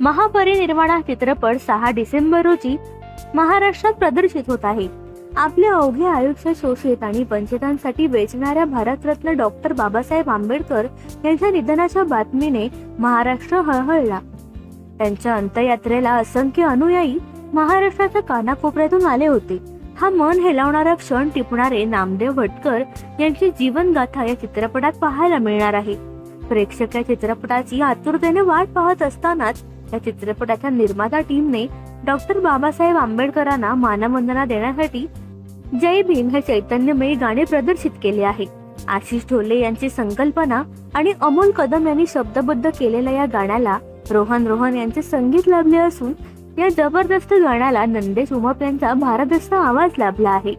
महापरिनिर्वाणा हा चित्रपट सहा डिसेंबर रोजी महाराष्ट्रात प्रदर्शित होत आहे. आपल्या अवघे आयुष्य शोषित आणि वंचितांसाठी वेचणाऱ्या भारतरत्न डॉक्टर बाबासाहेब आंबेडकर यांच्या निधनाच्या बातमीने महाराष्ट्र हळहळला. त्यांच्या अंत्ययात्रेला असंख्य अनुयायी महाराष्ट्राच्या कानाकोपऱ्यातून आले होते. हा मन हेलावणारा क्षण टिपणारे नामदेव भटकर यांची जीवनगाथा या चित्रपटात पाहायला मिळणार आहे. प्रेक्षक या चित्रपटाची आतुरतेने वाट पाहत असतानाच या चित्रपटाच्या निर्माता टीमने डॉक्टर बाबासाहेब आंबेडकरांना मानवंदना देण्यासाठी जय भीम हे चैतन्यमयी गाणे प्रदर्शित केले आहे. आशिष ढोले यांची संकल्पना आणि अमोल कदम यांनी शब्दबद्ध केलेल्या या गाण्याला रोहन रोहन यांचे संगीत लाभले असून या जबरदस्त गाण्याला नंदेश उमप यांचा भारदस्त आवाज लाभला आहे.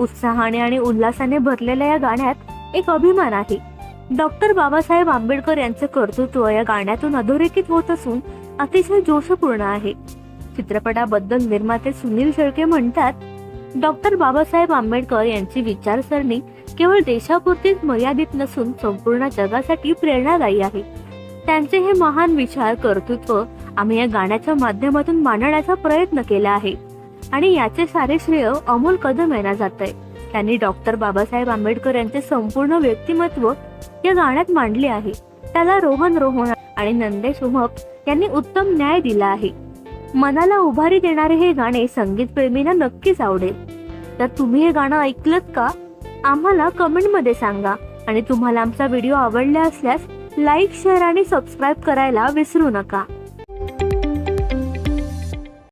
उत्साहाने आणि उल्हासाने भरलेल्या या गाण्यात एक अभिमान आहे. डॉक्टर बाबासाहेब आंबेडकर यांचे कर्तृत्व या गाण्यातून अधोरेखित होत असून अतिशय जोशपूर्ण आहे. चित्रपटाबद्दल निर्माते सुनील शेळके म्हणतात डॉक्टर बाबासाहेब आंबेडकर यांची विचारसरणी केवळ देशापुरतीच मर्यादित नसून संपूर्ण जगासाठी प्रेरणादायी आहे. त्यांचे हे महान विचार कर्तृत्व आम्ही या गाण्याच्या माध्यमातून मांडण्याचा प्रयत्न केला आहे. आणि याचे सारे श्रेय अमोल कदम यांना जात आहे त्यांनी डॉक्टर बाबासाहेब आंबेडकर यांचे संपूर्ण व्यक्तिमत्व या गाण्यात मांडले आहे. त्याला रोहन रोहन आणि नंदेश उमप यांनी उत्तम न्याय दिला आहे. मनाला उभारी देणारे हे गाणे संगीत प्रेमींना नक्कीच आवडेल. तर तुम्ही हे गाणं ऐकलत का? आम्हाला कमेंटमध्ये सांगा आणि तुम्हाला आमचा व्हिडिओ आवडला असल्यास लाईक शेअर आणि सबस्क्राईब करायला विसरू नका.